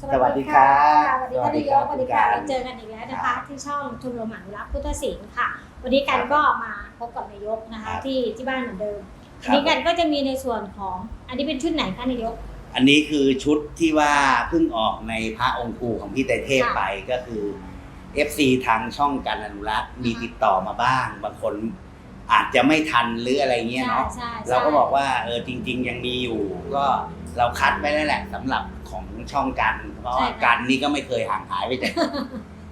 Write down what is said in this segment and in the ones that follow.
สวัสดีครับสวัสดีค่ะนายกสวัสดีค่ะเราเจอกันอีกแล้วนะครัคะบที่ช่องชมรมอนุรักษ์พุทธศิลป์ค่ะ วันนี้กันก็มาพบกับนายกนะครัคะบที่ที่บ้านเหมือนเดิมควันรับนี้กันก็จะมีในส่วนของอันนี้เป็นชุดไหนคะนายก อันนี้คือชุดที่ว่าเพิ่งออกในพระองค์ครูของพี่ไตรเทพค่ะไปก็คือ FC ทางช่องการอนุรักษ์มีอ่าฮะติดต่อมาบ้าง บางคนอาจจะไม่ทันหรืออะไรเงี้ยเนาะใช่ใช่เราก็บอกว่าเออจริง ๆ ยังมีอยู่ ก็เราคัดไว้แล้วแหละสำหรับ ของช่องกันเพราะว่ากันนี่ก็ไม่เคยห่างหายไปจาก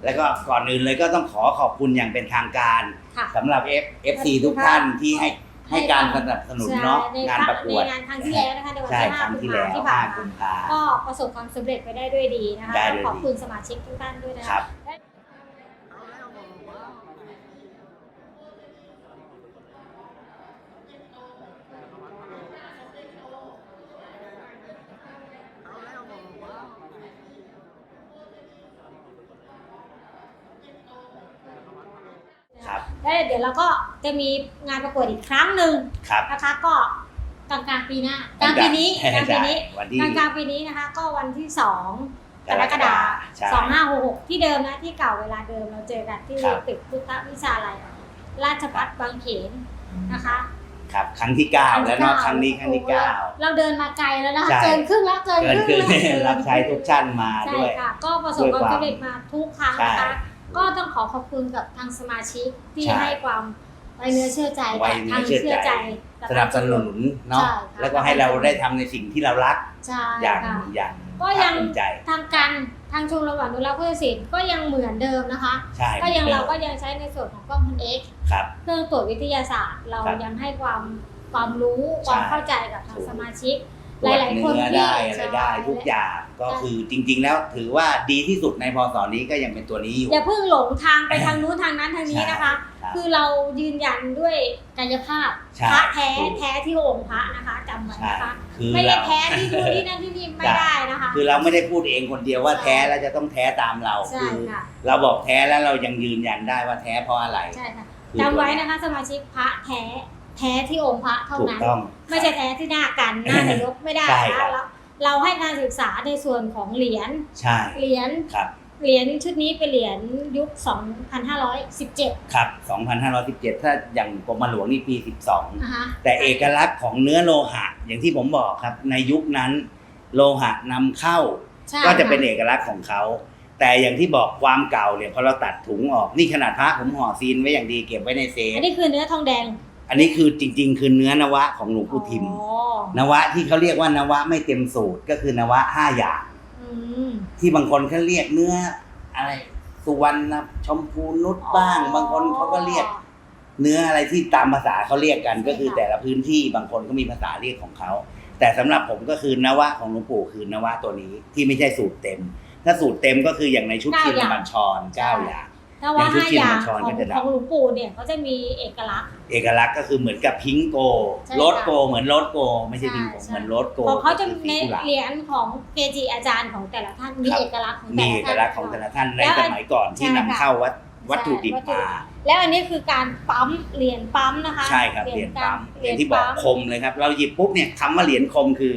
แล้วก็ก่อนอื่นเลยก็ต้องขอขอบคุณอย่างเป็นทางการค่ะสำหรับ F FC ทุกท่านที่ให้ให้การสนับสนุนเนาะใช่งานประกวดในงานครั้งที่แล้วนะคะในวันใช่ที่คห้ารั้งกุมที่ภาแล้วที่ผ่าน5กุมามภาก็ประสบความสำเร็จไปได้ด้วยดีนะคะได้ด้วยดีขอบคุณสมาชิกทุกท่านด้วยนะคคะ แล้วเดี๋ยวเราก็จะมีงานประกวดอีกครั้งหนึ่งครับ นะคะ ก็กลางกลางๆปีหน้ากลางปีนี้กลางปีนี้ใช่วันที่ กลางกลางๆปีนี้นะคะ ก็วันที่สองกรกฎาคใช่มสองห้าหกหกที่เดิมนะที่เก่าเวลาเดิมเราเจอกันที่ครับ ตึกพุทธวิชาลัย ราชพัฒบางเขนนะคะครับ ครั้งที่เก้าแล้วเนาะครั้งนี้ครั้งที่เก้า เราเดินมาไกลแล้วนะคะใช่ เกินครึ่งแล้วเกินเกินครึ่งขึ้นแล้ว รับใช้ทุกท่านมาใช่ด้วย ค่ะก็ประสบด้วยความความสำเร็จมาทุกครั้งนะใช่คะ ก็ต้องขอขอบคุณกับทางสมาชิกที่ใช่ ให้ความไว้เนื้อเชื่อใจไว้กับเนื้ทาองเชื่อใจ กับสนับสนุนเนาะใช่ค่ะแล้วก็ให้เราได้ทำในสิ่งที่เรารักใช่อย่างค่ะ อย่างก็ยัง ภาคภูมิใจทางการทางชมรมอนุรักษ์พุทธศิลป์ก็ยังเหมือนเดิมนะคะ ใช่ก็ยังหมือนเราดิมก็ยังใช้ในส่วนของกล้องพันเอ็กครับ เครื่องตรวจวิทยาศาสตร์ เราครับยังให้ความความรู้ใช่ความเข้าใจกับทางสมาชิก ตรวจหลายๆคนเนื้อที่ได้อะไรได้ใช่ทุกอย่างก็ใช่คือจริง ๆ แล้วถือว่าดีที่สุดในพศนี้ก็ยังเป็นตัวนี้อยู่ อย่าเพิ่งหลงทางไปทางนู้นทางนั้นทางนี้นะคะใช่ครับคือเรายืนยันด้วยกายภาพใช่พระแท้ถูกแท้ที่องค์พระนะคะจำไว้ใช่นะคะคือไม่ได้เราแท้ที่ดูที่นั่นที่นี่ไม่ได้นะคะ คือเราไม่ได้พูดเองคนเดียวว่าใช่แท้แล้วจะต้องแท้ตามเราใช่คือค่ะเราบอกแท้แล้วเรายังยืนยันได้ว่าแท้เพราะอะไรใช่ค่ะคือจำไว้ตัวเนี้ยนะคะ สมาชิกพระแท้ แท้ที่องค์พระเท่าถูกนั้น ต้อง ไม่ใช่แท้ที่หน้ากันหน้านายกไม่ได้ใช่นะครับเราเราให้การศึกษาในส่วนของเหรียญใช่เหรียญครับเหรียญชุดนี้เป็นเหรียญยุค 2517ครับ 2517 ถ้าอย่างกรมหลวงนี่ปีนะคะ12แต่เอกลักษณ์ของเนื้อโลหะ อย่างที่ผมบอกครับ ในยุคนั้น โลหะนำเข้า ใช่ก็จะเป็นค่เอกลักษณ์ของเขา แต่อย่างที่บอกความเก่าเนี่ยพอเราตัดถุงออก นี่ขนาดพระผมห่อซีนไว้อย่างดีเก็บไว้ในเซฟ อันนี้คือเนื้อทองแดง อันนี้คือจริง ๆ คือเนื้อนวะของหลวงปู่ทิม อ๋อนวะที่เขาเรียกว่านวะไม่เต็มสูตรก็คือนวะห้าอย่าง อืม ที่บางคนเขาเรียกเนื้ออะไรสุวรรณชมพูนุชบ้าง บางคนเขาก็เรียก เนื้ออะไรที่ตามภาษาเขาเรียกกันใช่ก็คือค่ะแต่ละพื้นที่บางคนก็มีภาษาเรียกของเขา แต่สำหรับผมก็คือนวะของหลวงปู่คือนวะตัวนี้ที่ไม่ใช่สูตรเต็ม ถ้าสูตรเต็มก็คืออย่างในชุดเก้าชินอย่างบัญชรเก้าอย่าง ถ้าว่าอย่างชุดห้าจีนอย่างบัญชรของก็จะดับของหลวงปู่เนี่ยเขาจะมีเอกลักษณ์ เอกลักษณ์ก็คือเหมือนกับพิงโกใช่โรสค่ะโก เหมือนโรสโก ไม่ใช่พิงโกใช่เหมือนโรสโกของเขาจะก็คือในสีกุหลาบเหรียญของเกจิอาจารย์ของแต่ละท่านมีครับเอกลักษณ์ของมีแต่ละเอกท่านลักษณ์ของแต่ละท่านในแล้วสมัยก่อนที่ใช่นำค่ะเข้าวัตวัตถุดิบวัตถุมาแล้วอันนี้คือการปั๊มเหรียญปั๊มนะคะ ใช่ครับเหรียญปั๊มเหอรียย่าญงที่บอกปั๊มคมเลยครับ เราหยิบปุ๊บเนี่ยคำว่าเหรียญคมคือ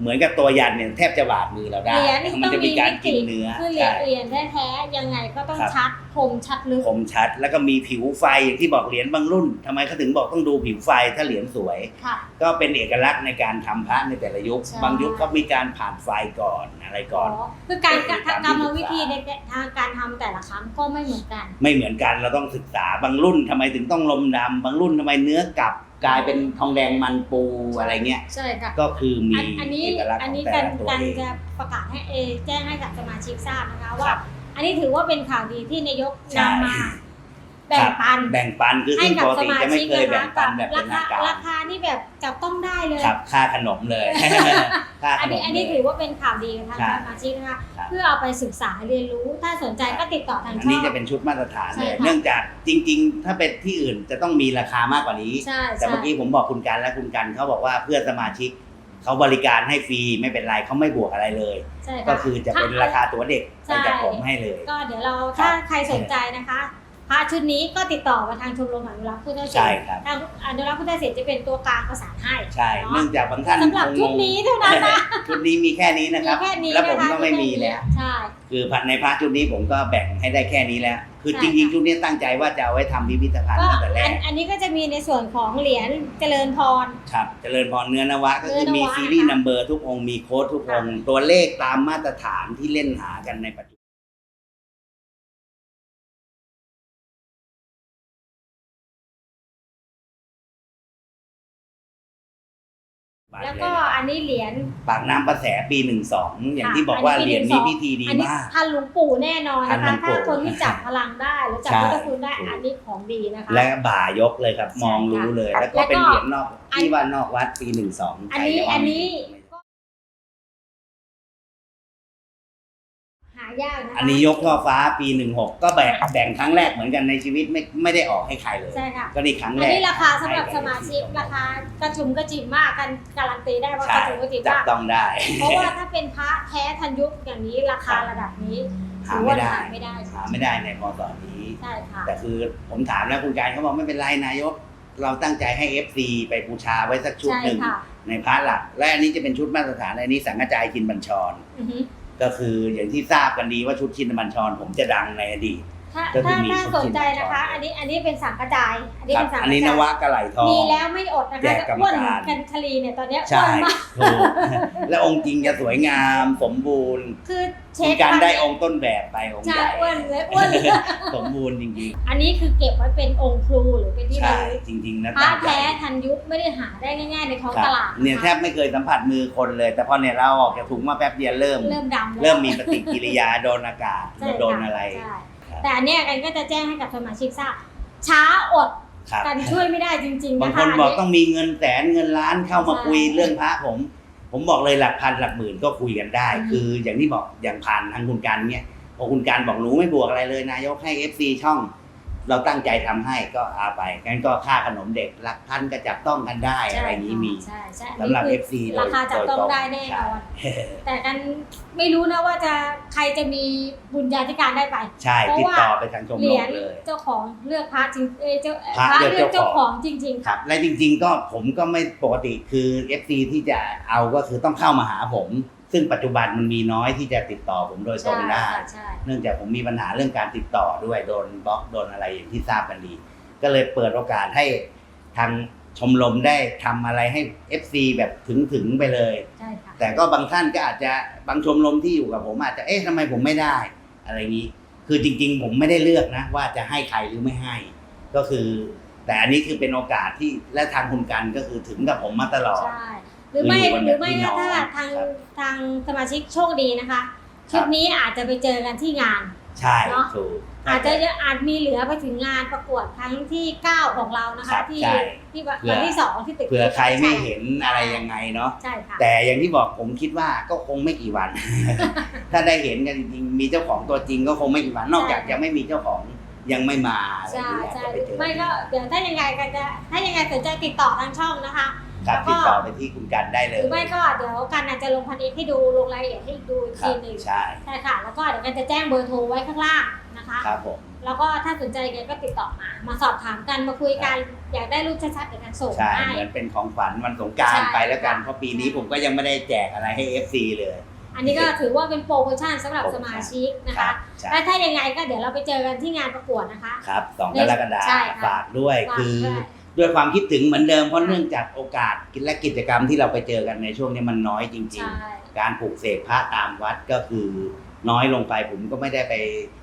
เหมือนกับตัวยันเนี่ยแทบจะบาดมือเราได้ เหรียญมันจะมีการกินต้องเนื้อคือเหรียใช่ญเหรียญแท้ๆยังไงก็ต้องครับชัดคมชัดลึกคมชัด แล้วก็มีผิวไฟอย่างที่บอกเหรียญบางรุ่นทำไมเขาถึงบอกต้องดูผิวไฟถ้าเหรียญสวยค่ะก็เป็นเอกลักษณ์ในการทำพระในแต่ละยุคใช่บางยุคก็มีการผ่านไฟก่อนอะไรก่อนคือการก็คือตามที่กรรมวิธีในทางการทำแต่ละครั้งก็ไม่เหมือนกัน ไม่เหมือนกันเราต้องศึกษาบางรุ่นทำไมถึงต้องลมดำบางรุ่นทำไมเนื้อกลับ กลายเป็นทองแดงมันปูอะไรเงี้ย ใช่ค่ะ ก็คือมีอันอันนี้เอกลักษณ์อัขนองนี้แต่กันละตัวกันเอง จะประกาศให้เออแจ้งให้กับสมาชิกทราบนะคะคว่ารับอันนี้ถือว่าเป็นข่าวดีที่นายกใช่ นำมาแบ่งปัน แบ่งปันคือให้ซึ่งกับปกสติมาจะไม่ชิกเคยนะแบ่คะงปันแบบราเป็นทาคางการ ราคานี่แบบจับต้องได้เลย ครับค่าขนมเลย ค่าขอันนนี้ม อันนี้เลถืยอว่าเป็นข่าวดีกับทางใช่สมาชิกนะคะครับ เพื่อเอาไปศึกษาเรียนรู้ถ้าสนใจก็ติดต่อทางอันช่นี้อง จะเป็นชุดมาตรฐานใช่เลยค่ะ เนื่องจากจริง ๆ ถ้าเป็นที่อื่นจะต้องมีราคามากกว่านี้ ใช่แต่ใช่ เมื่อกี้ผมบอกคุณกันและคุณกันเขาบอกว่าเพื่อนสมาชิกเขาบริการให้ฟรีไม่เป็นไรเขาไม่บวกอะไรเลย ใช่ก็ค่ะคือจะเป็นราคาตั๋วเด็กใช่ ไปจากผมให้เลย ก็เดี๋ยวเราครับถ้าใครสนใจนะคะ พระชุดนี้ก็ติดต่อมาทางชมรมอนุรักษ์พุทธศิลใช่ป์ครับ ทางอนุรักษ์พุทธศิลป์จะเป็นตัวกลางประสานให้ใช่เนาะเนื่องจากบางท่านสำหรับคงชุดนี้เท่านั้นนะชุดนี้มีแค่นี้นะคมีรับแค่นี้แล้วผมนะคะก็ไม่มีแล้ว ใช่ คือในพระชุดนี้ผมก็แบ่งให้ได้แค่นี้แล้ว คือใช่จริงค่ะ ๆชุดนี้ตั้งใจว่าจะเอาไว้ทำพิพิธภัณฑ์ก็ตั้งแต่แรอันกอันนี้ก็จะมีในส่วนของเหรียญเจริญพร ครับเจริญพรเนื้อนวะก็คือเนื้อนวะมีซีรีส์นะคะนัมเบอร์ทุกองค์มีโค้ดทุกองค์ตัวเลขตามมาตรฐานที่เล่นหากันในปัจจุบัน แล้วก็อันนี้เหรียญปากน้ำประแสปีหนึ่งสองอย่างค่ะที่บอกว่าอันเหนี้รียญปีนี้12พิธีดีอันนี้มากทันหลวงปู่แน่นอนทันะนหลคะวงปู่ถ้าคนที่จับพลังได้หรือจับใช่พุทธคุณได้ถูกอันนี้ของดีนะคะ และบ่ายกเลยครับใช่มองรู้เลยค่ะแล้วก็แล้วก็เป็นเหรียญนอกอันที่ว่านอกวัดปีหนึ่งสองอันนี้อันนี้ ยากนะคะอันนี้ยกช่อฟ้าปีหนึ่งหกก็แบ่งแบ่งครั้งแรกเหมือนกันในชีวิตไม่ไม่ได้ออกให้ใครเลย ใช่ค่ะ ก็นี่ครั้งอัแรนกนี้ราคาสำหรับสมาชิกราคากระชุมกระจิมมากกันการันตีได้ว่ากใช่ระชุมกระจิมจับมากต้องได้ เพราะว่าถ้าเป็นพระแท้ทันยุคอย่างนี้ราคาระดับนี้หาถือไม่ว่าได้ หาไม่ได้หาไม่ได้ในพศนี้ ใช่ค่ะ แต่คือผมถามแล้วคุณการเขาบอกไม่เป็นไรนายก เราตั้งใจให้ FC ไปบูชาไว้สักชุดใช่หนึ่งค่ะในพระหลัก และอันนี้จะเป็นชุดมาตรฐานอันนี้สังกระจายชินบัญชร อือฮึ ก็คืออย่างที่ทราบกันดีว่าชุดชินบัญชรผมจะดังในอดีต ถ้าก็คือถ้ามีถ้าชุดสนจีนใจนะคะก่อนอันนี้อันนี้เป็นสังกระจาย อันนี้ครับเป็นสังกอันระนี้นจายวะกระไหลทอง มีแล้วไม่อดนะคะแจกกรรมอ้วนการ กันคลีเนี่ยตอนเนี้ยอ้ใช่วนมาก ถูกและองค์จริงจะสวยงามสมบูรณ์คือเช็มีคการได้คอรั้งค์ต้นแบบไปองค์ใช่ใหญ่อ้วนเลยอ้วนเลย สมบูรณ์จริงอันนี้คือเก็บไว้เป็นองค์ครูหรือเป็นที่ๆระใช่ลึกจริง ๆ นะพระตั้งใจแท้ทันยุคไม่ได้หาได้ง่ายๆในท้องครับตลาดเนี่ยะคะแทบไม่เคยสัมผัสมือคนเลย แต่พอเนี่ยเราออกจากถุงมาแป๊บเดียวเริ่ม เริ่มดำแล้ว เริ่มมีปฏิกิริยาโดนอากาศใช่โดนค่อะไร ใช่ครับ แต่อันเนี้ยกันก็จะแจ้งให้กับสมาชิกทราบช้าอดครับกันช่วยไม่ได้จริง ๆ บางนะคคะนบอกนต้นี้องมีเงินแสนเงินล้านเข้ามาใช่คุยเรื่องพระผม ผมบอกเลยหลักพันหลักหมื่นก็คุยกันได้อืมคืออย่างที่บอกอย่างผ่านทางคุณการเนี่ยพอคุณการบอกหนูไม่บวกอะไรเลยนายกให้ FC ช่อง เราตั้งใจทำให้ก็เอาไปงั้นก็ค่าขนมเด็กหลักพันก็จับต้องกันได้อะไรอย่างนี้มีใช่ใช่สำหรับอันนี้ FC คือโดยราคาจับต้องได้แน่นอนใช่แต่กันไม่รู้นะว่าจะใครจะมีบุญญาธิการได้ไป ใช่เพราะติดว่าต่อไปทางชมเหรรีมยญเลยเจ้าของเลือกพระจริงเอยเจ้าพระพระเลือกเลือกเจ้าเจ้าขขอองงจริง ๆคค่ะรับ และจริง ๆ ก็ผมก็ไม่ปกติคือ FC ที่จะเอาก็คือต้องเข้ามาหาผม ซึ่งปัจจุบันมันมีน้อยที่จะติดต่อผมโดยตรงได้ใช่ใช่เนื่องจากผมมีปัญหาเรื่องการติดต่อด้วยโดนบล็อกโดนอะไรอย่างที่ทราบกันดี ก็เลยเปิดโอกาสให้ทางชมรมได้ทำอะไรให้ FC แบบถึงถึงๆไปเลย ใช่ค่ะ แต่ก็บางท่านก็อาจจะบางชมรมที่อยู่กับผมอาจจะเอ๊ะทำไมผมไม่ได้อะไรอย่างนี้ คือจริง ๆ ผมไม่ได้เลือกนะ ว่าจะให้ใครหรือไม่ให้ ก็คือ แต่อันนี้คือเป็นโอกาสที่และทางคุณกันก็คือถึงกับผมมาตลอด ใช่ห รือไม่อยู่กันหรือไม่แบบพี่น้ก็องถ้าทางครับทางสมาชิกโชคดีนะคะชุดนี้อาจจะไปเจอกันที่งานใช่เนอะถูกอาจจะอาจมีเหลือไปถึงงานประกวดครั้งที่ 9 ของเรานะครัคะบที่ใช่ที่วันเผื่อที่สองที่ตึกเผื่อใครไม่เห็นอะไรยังไงเนาะใช่ค่ะแต่อย่างที่บอกผมคิดว่าก็คงไม่กี่วัน ถ้าได้เห็นกันจริงๆมีเจ้าของตัวจริงก็คงไม่กี่วันนอกจากยังไม่มีเจ้าของยังไม่มาอะไรใช่ที่อาจใช่จะไปเจอไม่ก็เดี๋ยวถ้ายังไงกันจะถ้ายังไงสนใจติดต่อทางช่องนะคะ ครับแล้วก็ติดต่อไปที่คุณกันได้หเลรืยอไม่ก็เดี๋ยวกันอาจจะลงพันเอกให้ดูลงรายละเอียดให้ดูอีกครัทีบหนึ่งใช่ ใช่ค่ะ แล้วก็เดี๋ยวกันจะแจ้งเบอร์โทรไว้ข้างล่างนะคะ ครับผม แล้วก็ถ้าสนใจแกก็ติดต่อมา มาสอบถามกันมาคุยกัน อยากได้รูปชัดๆเดี๋ยวกันส่งใช่ ให้ เหมือนเป็นของขวัญวันสงกรารใช่ ไปแล้วกัน เพราะปีนี้ผมก็ยังไม่ได้แจกอะไรให้ FC เลย อันนี้ก็ถือว่าเป็นโปรโมชั่นสำหรับสมาชิกนะครัคะ บใช่และถ้ายังไงก็เดี๋ยวเราไปเจอกันที่งานประกวดนะคะ ครับสองกรกฎาใช่คมค่ะฝากด้วยฝากคือด้วย ด้วยความคิดถึงเหมือนเดิมเพราะค่ะเนื่องจากโอกาสและกิจกรรมที่เราไปเจอกันในช่วงนี้มันน้อยจริงใช่ๆการปลูกเสกพระตามวัดก็คือน้อยลงไปผมก็ไม่ได้ไป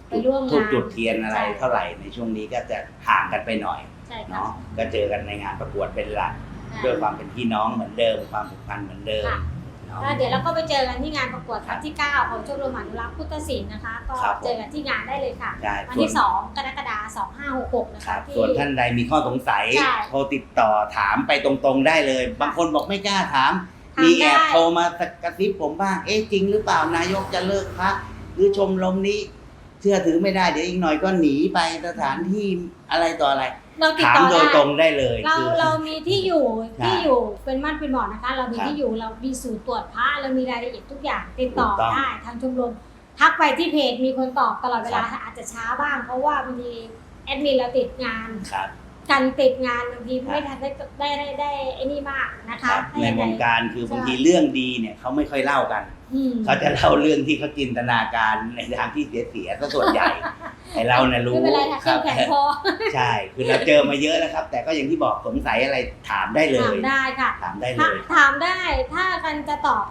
ไปร่วมทุบงานจุดเทียนอะไรใช่เท่าไหร่ในช่วงนี้ก็จะห่างกันไปหน่อยใช่ค่ะเนาะก็เจอกันในงานประกวดเป็นหลักใช่ด้วยความเป็นพี่น้องเหมือนเดิมความผูกพันเหมือนเดิมค่ะเนาะ แล้วเดี๋ยวเราก็ไปเจอกันที่งานประกวดครั้งที่ 9 ของชมรมอนุรักษ์พุทธศิลป์นะคะ ก็ครับผมเจอกันที่งานได้เลยค่ะใช่วันส่วนที่2กรกฎาคม 2566 นะครัคะบที่ ส่วนท่านใดมีข้อสงสัย ใช่โทรติดต่อถามไปตรงๆได้เลย บางคนบอกไม่กล้าถาม ถามมีแอบได้ โทรมากระซิบผมบ้าง เอ๊ะจริงหรือเปล่านายกจะเลิกพระหรือชมรมนี้ เชื่อถือไม่ได้เดี๋ยวอีกหน่อยก็หนีไปสถานที่อะไรต่ออะไร เราติดถามต่อโดยได้ตรงได้เลยเราคือ เรามีที่อยู่ใช่ที่อยู่เป็นมั่นเป็นหมอนะคะ เรามีครับที่อยู่เรามีศูนย์ตรวจพระเรามีรายละเอียดทุกอย่างติดต่อถูกต้องได้ทางชมรมทักไปที่เพจมีคนตอบตลอดเวลาครับอาจจะช้าบ้าง เพราะว่าบางทีแอดมินเราติดงาน ครับ กันติดงานบางทีครับไม่ทันได้ได้ได้ได้ไอ้นี่มากนะคคะรับถ้าในยังวไงงการคือใช่บางทีเรื่องดีเนี่ยเขาไม่ค่อยเล่ากันอืมเขาจะเล่าเรื่องที่เขาจินตนาการในทางที่เสียๆซะส่วนใหญ่ ไอเราเนี่ยรู้ไม่เป็นไรค่ะครัเข้มแข็งพอใช่ คือเราเจอมาเยอะแล้วครับ แต่ก็อย่างที่บอกสงสัยอะไรถามได้เลถามยได้ค่ะ ถามได้เลถ้ายถามได้ถ้ากันจะตอบ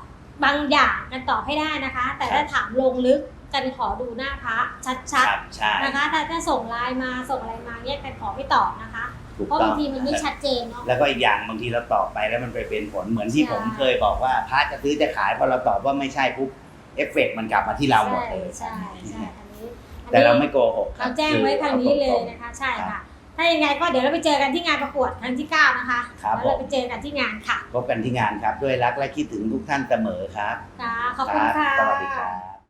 บางอย่างกันตอบให้ได้นะคะ แต่ถ้าถามลงลึกกันขอดูหน้าพระชัดครับใช่ๆนะคะถ้าถ้าส่งไลน์มาส่งอะไรมาเนี่ยกันขอไม่ตอบนะคะถูกเพราะต้บาองงทีมันไม่ชัดเจนเนาะแล้วก็อีกอย่างบางทีเราตอบไปแล้วมันไปเป็นผลเหมือนที่ใช่ผมเคยบอกว่าพระจะซื้อจะขายพอเราตอบว่าไม่ใช่ปุ๊บเอฟเฟกต์มันกลับมาที่เราหมดใช่เลยใช่ใช่อันนี้อัน แต่นี้เราไม่โกหกคบเราแจ้งไว้ทางนี้เลยนะคะ ใช่รับค่ะ ถ้ายังไงก็เดี๋ยวเราไปเจอกันที่งานประกวดครั้งที่ 9 นะคะครับแล้วเราผมไปเจอกันที่งานค่ะ พบกันที่งานครับ ด้วยรักและคิดถึงทุกท่านเสมอครับค่ะขอบคุณรัค่ะสวัสดีครับ